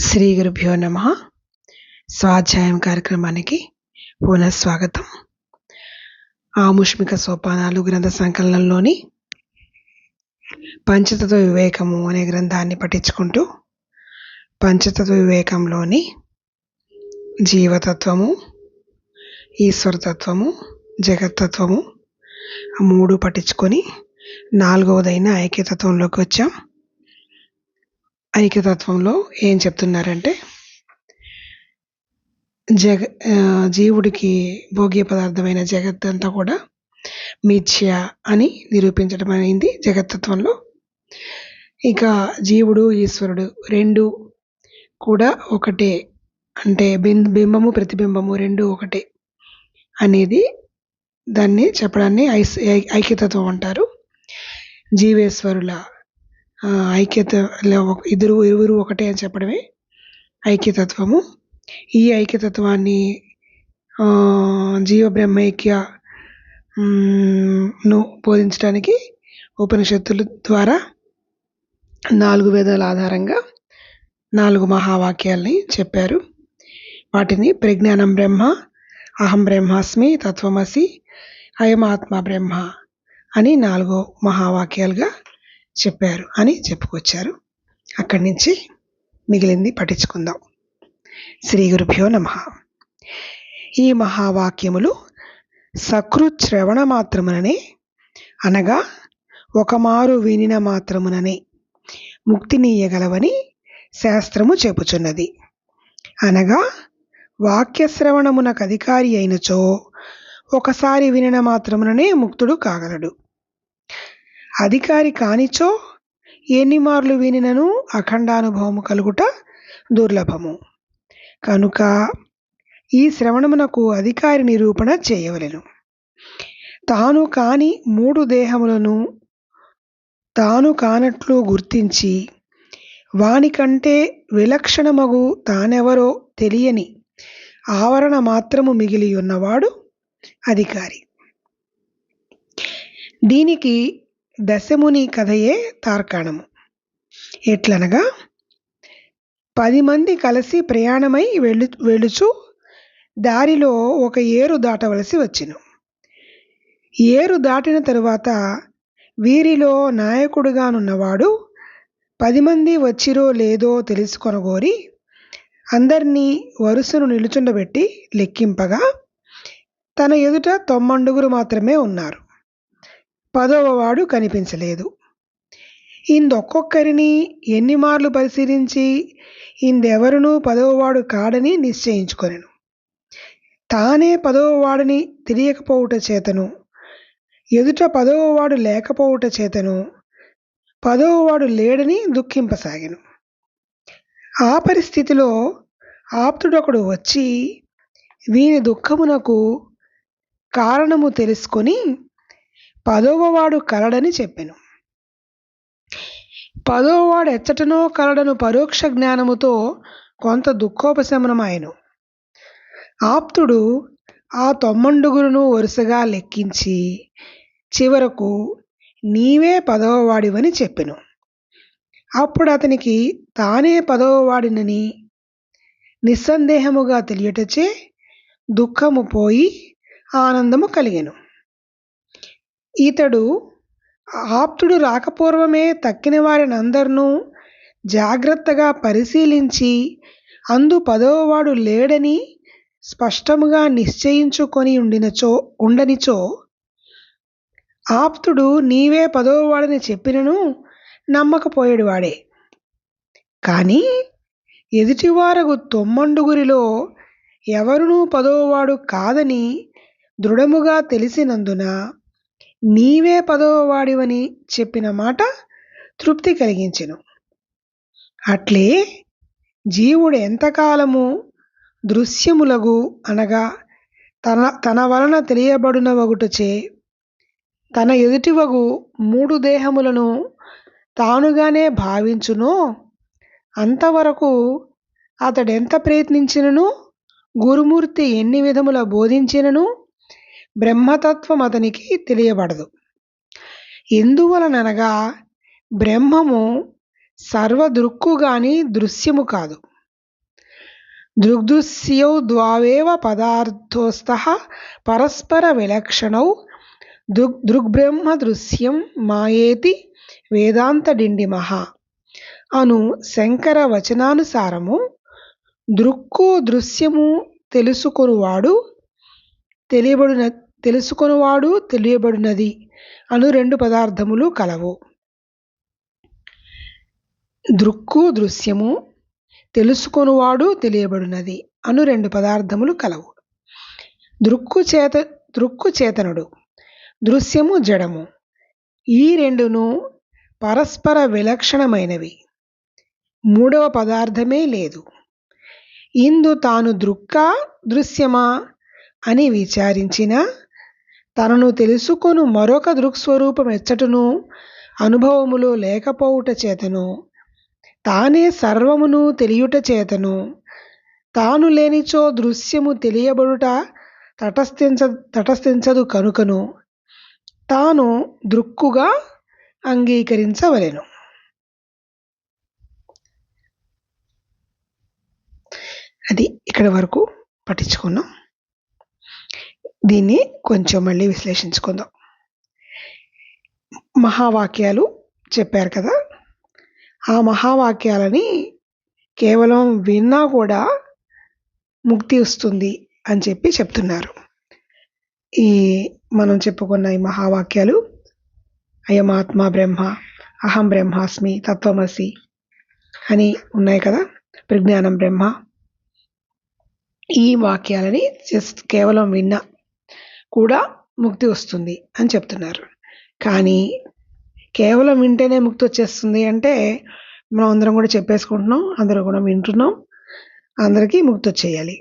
శ్రీ గురుభ్యో నమ. స్వాధ్యాయం కార్యక్రమానికి పునఃస్వాగతం ఆముష్మిక సోపానాలు గ్రంథ సంకలనంలోని పంచతత్వ వివేకము అనే గ్రంథాన్ని పఠించుకుంటూ పంచతత్వ వివేకంలోని జీవతత్వము ఈశ్వరతత్వము జగత్తత్వము మూడు పఠించుకొని నాలుగవదైన ఐక్యతత్వంలోకి వచ్చాం. ఐక్యతత్వంలో ఏం చెప్తున్నారంటే జగ జీవుడికి భోగ్య పదార్థమైన జగత్ అంతా కూడా మిథ్య అని నిరూపించడం అనేది జగత్తత్వంలో. ఇక జీవుడు ఈశ్వరుడు రెండు కూడా ఒకటే అంటే బింద్ బింబము ప్రతిబింబము రెండు ఒకటే అనేది దాన్ని చెప్పడాన్ని ఐస్ ఐ- ఐక్యతత్వం అంటారు. జీవేశ్వరుల ఐక్యత ఇద్దరు ఇరువురు ఒకటే అని చెప్పడమే ఐక్యతత్వము. ఈ ఐక్యతత్వాన్ని జీవ బ్రహ్మైక్య ను బోధించడానికి ఉపనిషత్తుల ద్వారా నాలుగు వేదాల ఆధారంగా నాలుగు మహావాక్యాల్ని చెప్పారు. వాటిని ప్రజ్ఞానం బ్రహ్మ అహం బ్రహ్మాస్మి తత్వమసి అయం ఆత్మ బ్రహ్మ అని నాలుగు మహావాక్యాలుగా చెప్పారు అని చెప్పుకొచ్చారు. అక్కడి నుంచి మిగిలింది పఠించుకుందాం శ్రీ గురుభ్యో నమ. ఈ మహావాక్యములు సకృశ్రవణ మాత్రముననే అనగా ఒకమారు వినిన మాత్రముననే ముక్తినీయగలవని శాస్త్రము చెబుచున్నది. అనగా వాక్యశ్రవణమునకు అధికారి అయినచో ఒకసారి వినిన మాత్రముననే ముక్తుడు కాగలడు. అధికారి కానిచో ఎన్ని మార్లు వినినను అఖండానుభవము కలుగుట దుర్లభము. కనుక ఈ శ్రవణమునకు అధికారి నిరూపణ చేయవలెను. తాను కాని మూడు దేహములను తాను కానట్లు గుర్తించి వానికంటే విలక్షణమగు తానెవరో తెలియని ఆవరణ మాత్రము మిగిలి ఉన్నవాడు అధికారి. దీనికి దశముని కథయే తార్కాణము. ఎట్లనగా పది మంది కలిసి ప్రయాణమై వెళ్ళు వెళుచు దారిలో ఒక ఏరు దాటవలసి వచ్చిను. ఏరు దాటిన తరువాత వీరిలో నాయకుడుగానున్నవాడు పది మంది వచ్చిరో లేదో తెలుసుకొనగోరి అందరినీ వరుసను నిలుచుండబెట్టి లెక్కింపగా తన ఎదుట తొమ్మండుగురు మాత్రమే ఉన్నారు. పదవ వాడు కనిపించలేదు. ఇందొక్కొక్కరిని ఎన్ని మార్లు పరిశీలించి ఇందెవరునూ పదవవాడు కాడని నిశ్చయించుకొనెను. తానే పదవవాడని తెలియకపోవుట చేతను. ఎదుట పదవవాడు లేకపోవుట చేతను. పదవవాడు లేడని దుఃఖింపసాగెను. ఆ పరిస్థితిలో ఆప్తుడొకడు వచ్చి వీని దుఃఖమునకు కారణము తెలుసుకొని పదవవాడు కలడని చెప్పెను. పదవవాడు ఎచ్చటనో కలడను పరోక్ష జ్ఞానముతో కొంత దుఃఖోపశమనమాయను. ఆప్తుడు ఆ తొమ్మండుగురును వరుసగా లెక్కించి చివరకు నీవే పదవవాడివని చెప్పెను. అప్పుడు అతనికి తానే పదవవాడినని నిస్సందేహముగా తెలియటచే దుఃఖము పోయి ఆనందము కలిగెను. ఇతడు ఆప్తుడు రాకపూర్వమే తక్కిన వారిని అందరినూ జాగ్రత్తగా పరిశీలించి అందు పదవవాడు లేడని స్పష్టముగా నిశ్చయించుకొని ఉండినచో ఉండనిచో ఆప్తుడు నీవే పదవవాడని చెప్పినను నమ్మకపోయేడు వాడే. కానీ ఎదుటివారగు తొమ్మండుగురిలో ఎవరునూ పదవవాడు కాదని దృఢముగా తెలిసినందున నీవే పదవవాడివని చెప్పిన మాట తృప్తి కలిగించెను. అట్లే జీవుడు ఎంతకాలము దృశ్యములగు అనగా తన తన వలన తెలియబడిన తెలియబడునవగుటచే తన ఎదుటివగు మూడు దేహములను తానుగానే భావించునో అంతవరకు అతడెంత ప్రయత్నించినను? గురుమూర్తి ఎన్ని విధముల బోధించినను? బ్రహ్మతత్వం అతనికి తెలియబడదు. ఎందువలననగా బ్రహ్మము సర్వదృక్కు గాని దృశ్యము కాదు. దృగ్దృశ్యౌ ద్వావేవ పదార్థోస్తః పరస్పర విలక్షణౌ దృగ్ దృగ్బ్రహ్మ దృశ్యం మాయేతి వేదాంత డిండిమహ అను శంకర వచనానుసారము దృక్కు దృశ్యము తెలుసుకొనువాడు తెలియబడిన తెలుసుకొనువాడు తెలియబడినది. అను రెండు పదార్థములు కలవు. దృక్కు దృశ్యము తెలుసుకొనువాడు తెలియబడినది. అను రెండు పదార్థములు కలవు. దృక్కు చేత దృక్కు చేతనుడు. దృశ్యము జడము. ఈ రెండును పరస్పర విలక్షణమైనవి. మూడవ పదార్థమే లేదు. ఇందు తాను దృక్క దృశ్యమా అని విచారించిన తనను తెలుసుకొను మరొక దృక్స్వరూపం ఎచ్చటను అనుభవములో లేకపోవుట చేతను. తానే సర్వమును తెలియుట చేతను. తాను లేనిచో దృశ్యము తెలియబడుట తటస్థించ తటస్థించదు కనుకను. తాను దృక్కుగా అంగీకరించవలెను. అది ఇక్కడి వరకు పఠించుకున్నాం దీన్ని కొంచెం మళ్ళీ విశ్లేషించుకుందాం. మహావాక్యాలు చెప్పారు కదా? ఆ మహావాక్యాలని కేవలం విన్నా కూడా ముక్తి వస్తుంది అని చెప్పి చెప్తున్నారు. ఈ మనం చెప్పుకున్న ఈ మహావాక్యాలు అయమాత్మ బ్రహ్మ అహం బ్రహ్మాస్మి తత్వమసి అని ఉన్నాయి కదా? ప్రజ్ఞానం బ్రహ్మ. ఈ వాక్యాలని జస్ట్ కేవలం విన్నా కూడా ముక్తి వస్తుంది అని చెప్తున్నారు. కానీ కేవలం వింటేనే ముక్తి వచ్చేస్తుంది అంటే మనం అందరం కూడా చెప్పేసుకుంటున్నాం అందరూ కూడా వింటున్నాం అందరికీ ముక్తి వచ్చేయాలి.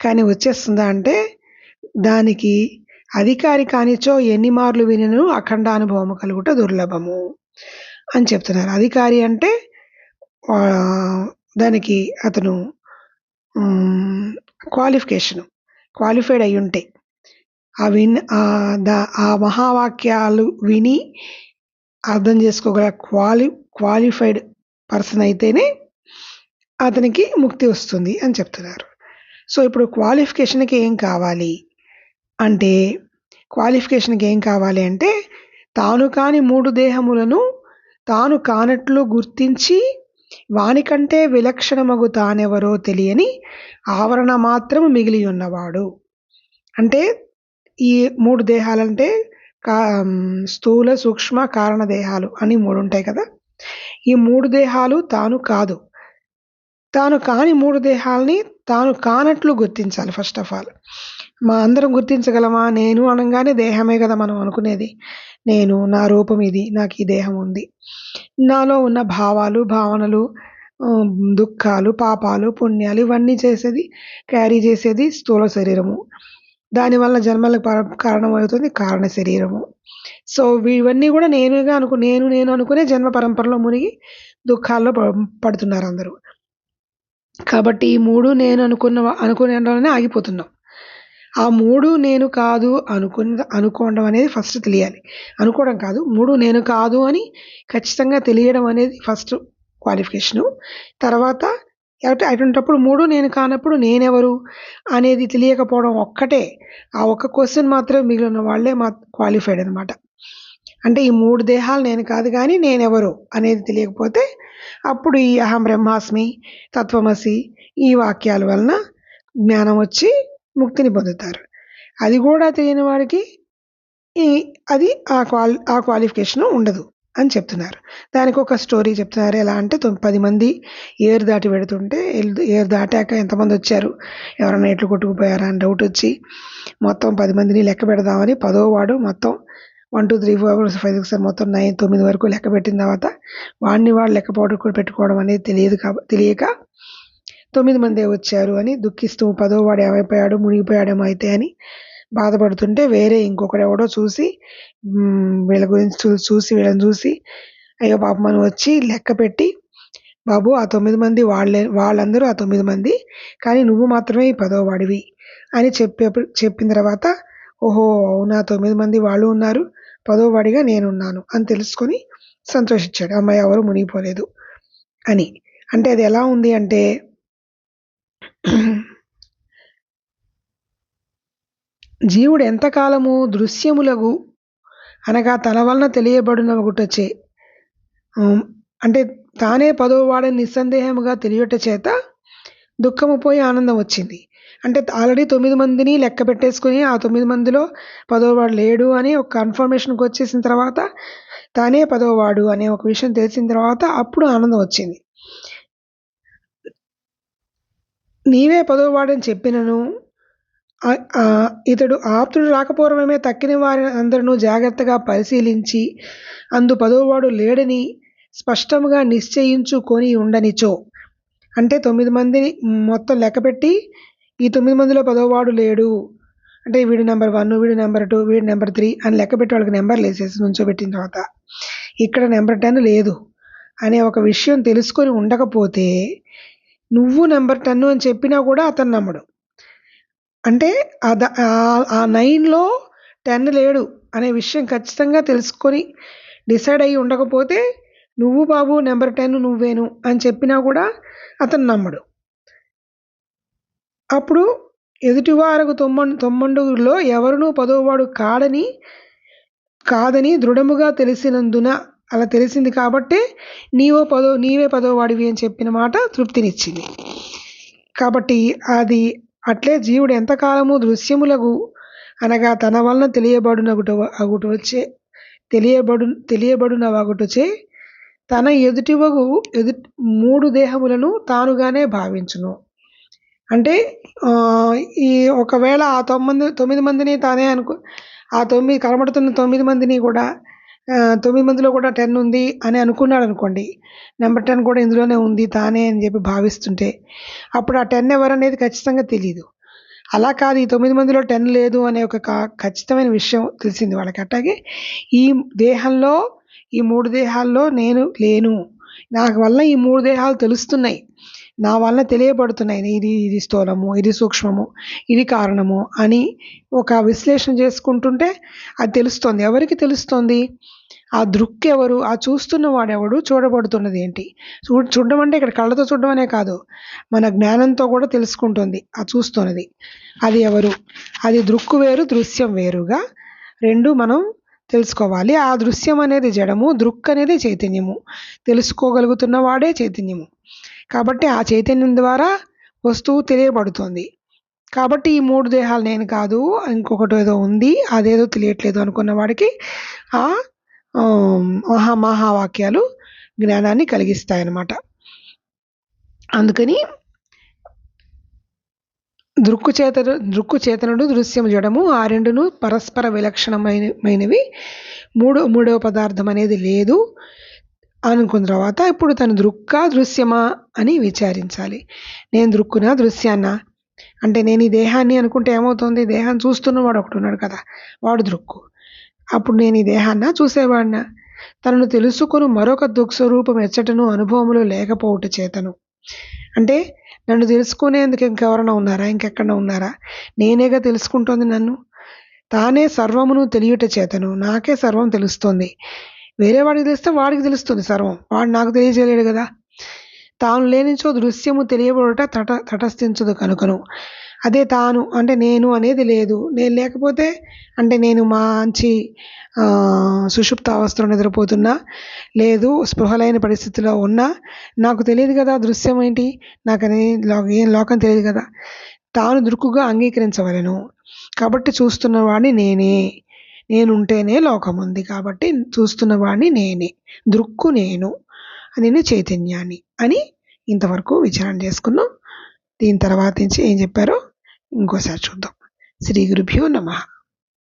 కానీ వచ్చేస్తుందా అంటే దానికి అధికారి కానిచో ఎన్ని మార్లు వినను అఖండ అనుభవము కలుగుట దుర్లభము అని చెప్తున్నారు. అధికారి అంటే దానికి అతను క్వాలిఫికేషన్ క్వాలిఫైడ్ అయి ఉంటే. ఆ విన్ ఆ దా ఆ మహావాక్యాలు విని అర్థం చేసుకోగల క్వాలి క్వాలిఫైడ్ పర్సన్ అయితేనే అతనికి ముక్తి వస్తుంది అని చెప్తున్నారు. సో ఇప్పుడు క్వాలిఫికేషన్కి ఏం కావాలి? అంటే క్వాలిఫికేషన్కి ఏం కావాలి అంటే తాను కాని మూడు దేహములను తాను కానట్లు గుర్తించి వానికంటే విలక్షణమగు తానెవరో తెలియని ఆవరణ మాత్రం మిగిలి ఉన్నవాడు. అంటే ఈ మూడు దేహాలంటే కా స్థూల సూక్ష్మ కారణ దేహాలు అని మూడు ఉంటాయి కదా. ఈ మూడు దేహాలు తాను కాదు. తాను కాని మూడు దేహాలని తాను కానట్లు గుర్తించాలి ఫస్ట్ ఆఫ్ ఆల్. మా అందరం గుర్తించగలమా? నేను అనగానే దేహమే కదా మనం అనుకునేది. నేను నా రూపం ఇది నాకు ఈ దేహం ఉంది. నాలో ఉన్న భావాలు భావనలు దుఃఖాలు పాపాలు పుణ్యాలు ఇవన్నీ చేసేది క్యారీ చేసేది స్థూల శరీరము. దానివల్ల జన్మలకు పర- కారణమవుతుంది కారణ శరీరము. సో ఇవన్నీ కూడా నేనుగా అనుకు నేను నేను అనుకునే జన్మ పరంపరలో మునిగి దుఃఖాల్లో పడుతున్నారు అందరూ. కాబట్టి ఈ మూడు నేను అనుకున్న అనుకునేలోనే ఆగిపోతున్నాం. ఆ మూడు నేను కాదు అనుకున్న అనుకోవడం అనేది ఫస్ట్ తెలియాలి. అనుకోవడం కాదు మూడు నేను కాదు అని ఖచ్చితంగా తెలియడం అనేది ఫస్ట్ క్వాలిఫికేషను తర్వాత కాబట్టి అటువంటిప్పుడు మూడు నేను కానప్పుడు నేనెవరు అనేది తెలియకపోవడం ఒక్కటే. ఆ ఒక్క క్వశ్చన్ మాత్రమే మిగిలిన వాళ్ళే మా క్వాలిఫైడ్ అనమాట అంటే ఈ మూడు దేహాలు నేను కాదు కానీ నేనెవరు అనేది తెలియకపోతే అప్పుడు ఈ అహం బ్రహ్మాస్మి తత్వమసి ఈ వాక్యాల వలన జ్ఞానం వచ్చి ముక్తిని పొందుతారు. అది కూడా తెలియని వాడికి ఈ అది ఆ క్వాలి ఆ క్వాలిఫికేషన్ ఉండదు. అని చెప్తున్నారు. దానికి ఒక స్టోరీ చెప్తున్నారు. ఎలా అంటే పది మంది ఏరు దాటి పెడుతుంటే ఏరు- దాటాక ఎంతమంది వచ్చారు? ఎవరైనా ఎట్లు కొట్టుకుపోయారా అని డౌట్ వచ్చి మొత్తం పది మందిని లెక్క పెడదామని పదో వాడు మొత్తం one two three four five six మొత్తం నైన్ తొమ్మిది వరకు లెక్క పెట్టిన తర్వాత వాడిని వాడు లెక్క కూడా పెట్టుకోవడం అనేది తెలియదు కాబట్టి తెలియక తొమ్మిది మందే వచ్చారు అని దుఃఖిస్తూ పదో వాడు ఏమైపోయాడు మునిగిపోయాడేమో అయితే అని బాధపడుతుంటే వేరే ఇంకొకడు ఎవడో చూసి వీళ్ళ గురించి చూసి వీళ్ళని చూసి అయ్యో పాపం అని వచ్చి లెక్క పెట్టి బాబు ఆ తొమ్మిది మంది వాళ్ళే వాళ్ళందరూ ఆ తొమ్మిది మంది కానీ నువ్వు మాత్రమే ఈ పదో వాడివి అని చెప్పే చెప్పిన తర్వాత ఓహో అవునా తొమ్మిది మంది వాళ్ళు ఉన్నారు పదోవాడిగా నేనున్నాను అని తెలుసుకొని సంతోషించాడు. అమ్మాయి ఎవరు మునిగిపోలేదు అని. అంటే అది ఎలా ఉంది అంటే జీవుడు ఎంతకాలము దృశ్యములగు అనగా తన వలన తెలియబడిన ఒకటొచ్చే అంటే తానే పదోవాడని నిస్సందేహముగా తెలియట చేత దుఃఖము పోయి ఆనందం వచ్చింది. అంటే ఆల్రెడీ తొమ్మిది మందిని లెక్క పెట్టేసుకుని ఆ తొమ్మిది మందిలో పదోవాడు లేడు అని ఒక కన్ఫర్మేషన్కి వచ్చేసిన తర్వాత తానే పదోవాడు అనే ఒక విషయం తెలిసిన తర్వాత అప్పుడు ఆనందం వచ్చింది. నీవే పదోవాడని చెప్పినను ఇతడు ఆప్తుడు రాకపోవడమే తక్కిన వారి అందరినూ జాగ్రత్తగా పరిశీలించి అందు పదోవాడు లేడని స్పష్టంగా నిశ్చయించుకొని ఉండనిచో. అంటే తొమ్మిది మందిని మొత్తం లెక్కపెట్టి ఈ తొమ్మిది మందిలో పదోవాడు లేడు. అంటే వీడు నెంబర్ వన్ వీడు నెంబర్ టూ వీడు నెంబర్ త్రీ అని లెక్కపెట్టి వాళ్ళకి నెంబర్లు వేసేసి నుంచోబెట్టిన తర్వాత ఇక్కడ నెంబర్ టెన్ లేదు అనే ఒక విషయం తెలుసుకొని ఉండకపోతే నువ్వు నెంబర్ టెన్ అని చెప్పినా కూడా అతను నమ్మడు. అంటే ఆ నైన్లో టెన్ లేడు అనే విషయం ఖచ్చితంగా తెలుసుకొని డిసైడ్ అయ్యి ఉండకపోతే నువ్వు బాబు నెంబర్ టెన్ నువ్వేను అని చెప్పినా కూడా అతను నమ్మడు. అప్పుడు ఎదుటివారకు తొమ్మండు తొమ్మండుగులో ఎవరునూ పదోవాడు కాడని కాదని దృఢముగా తెలిసినందున అలా తెలిసింది కాబట్టే నీవో పదో నీవే పదోవాడివి అని చెప్పిన మాట తృప్తినిచ్చింది. కాబట్టి అది అట్లే జీవుడు ఎంతకాలము దృశ్యములకు అనగా తన వలన తెలియబడునగుట అగుట వచ్చే తెలియబడు తెలియబడునవగుటచే తన ఎదుటివగు ఎదు మూడు దేహములను తానుగానే భావించును. అంటే ఈ ఒకవేళ ఆ తొమ్మిది తొమ్మిది మందిని తానే అనుకో ఆ తొమ్మిది కనబడుతున్న తొమ్మిది మందిని కూడా తొమ్మిది మందిలో కూడా టెన్ ఉంది అని అనుకున్నాడు అనుకోండి నెంబర్ టెన్ కూడా ఇందులోనే ఉంది తానే అని చెప్పి భావిస్తుంటే అప్పుడు ఆ టెన్ ఎవరనేది ఖచ్చితంగా తెలియదు అలా కాదు ఈ తొమ్మిది మందిలో టెన్ లేదు అనే ఒక ఖచ్చితమైన విషయం తెలిసింది వాళ్ళకి. అట్లాగే ఈ దేహంలో ఈ మూడు దేహాల్లో నేను లేను. నాకు వల్ల ఈ మూడు దేహాలు తెలుస్తున్నాయి. నా వలన తెలియబడుతున్నాయి. ఇది ఇది స్థూలము ఇది సూక్ష్మము ఇది కారణము అని ఒక విశ్లేషణ చేసుకుంటుంటే అది తెలుస్తుంది. ఎవరికి తెలుస్తుంది? ఆ దృక్ ఎవరు? ఆ చూస్తున్న వాడెవడు చూడబడుతున్నది ఏంటి? చూ చూడడం అంటే ఇక్కడ కళ్ళతో చూడడం అనే కాదు. మన జ్ఞానంతో కూడా తెలుసుకుంటుంది. ఆ చూస్తున్నది. అది ఎవరు? అది దృక్కు వేరు దృశ్యం వేరుగా రెండు మనం తెలుసుకోవాలి. ఆ దృశ్యం అనేది జడము దృక్ అనేది చైతన్యము. తెలుసుకోగలుగుతున్న వాడే చైతన్యము. కాబట్టి ఆ చైతన్యం ద్వారా వస్తువు తెలియబడుతుంది. కాబట్టి ఈ మూడు దేహాలు నేను కాదు ఇంకొకటి ఏదో ఉంది అదేదో తెలియట్లేదు అనుకున్న వాడికి ఆ మహా మహావాక్యాలు జ్ఞానాన్ని కలిగిస్తాయి అన్నమాట అందుకని దృక్కు చేతను దృక్కు చేతనుడు దృశ్యం జడము ఆ రెండును పరస్పర విలక్షణమైనవి మూడో మూడవ పదార్థం అనేది లేదు. అనుకున్న తర్వాత ఇప్పుడు తను దృక్క దృశ్యమా అని విచారించాలి. నేను దృక్కునా దృశ్యాన్నా? అంటే నేను ఈ దేహాన్ని అనుకుంటే ఏమవుతుంది? దేహాన్ని చూస్తున్నవాడు ఒకటి ఉన్నాడు కదా వాడు దృక్కు. అప్పుడు నేను ఈ దేహాన్న చూసేవాడినా? తనను తెలుసుకుని మరొక దుఃఖస్వరూపం ఎచ్చటను అనుభవములు లేకపోవుట చేతను. అంటే నన్ను తెలుసుకునేందుకు ఇంకెవరైనా ఉన్నారా? ఇంకెక్కడ ఉన్నారా? నేనేగా తెలుసుకుంటోంది నన్ను? తానే సర్వమును తెలియట చేతను. నాకే సర్వం తెలుస్తుంది. వేరే వాడికి తెలిస్తే వాడికి తెలుస్తుంది సర్వం. వాడు నాకు తెలియజేయలేడు కదా. తాను లేనిచో దృశ్యము తెలియబడుట తట తటస్థించదు కనుకను. అదే తాను అంటే నేను అనేది లేదు. నేను లేకపోతే అంటే నేను మంచి సుషుప్త అవస్థలో నిద్రపోతున్నా లేదు స్పృహలైన పరిస్థితిలో ఉన్నా నాకు తెలియదు కదా దృశ్యం ఏంటి? నాకు అనేది ఏం లోకం తెలియదు కదా. తాను దృక్కుగా అంగీకరించవలను. కాబట్టి చూస్తున్నవాడిని నేనే. నేనుంటేనే లోకం ఉంది కాబట్టి చూస్తున్నవాణ్ణి నేనే దృక్కు నేను నేను చైతన్యాన్ని అని ఇంతవరకు విచారణ చేసుకున్నాం. దీని తర్వాత నుంచి ఏం చెప్పారో ఇంకోసారి చూద్దాం. శ్రీ గురుభ్యో నమః.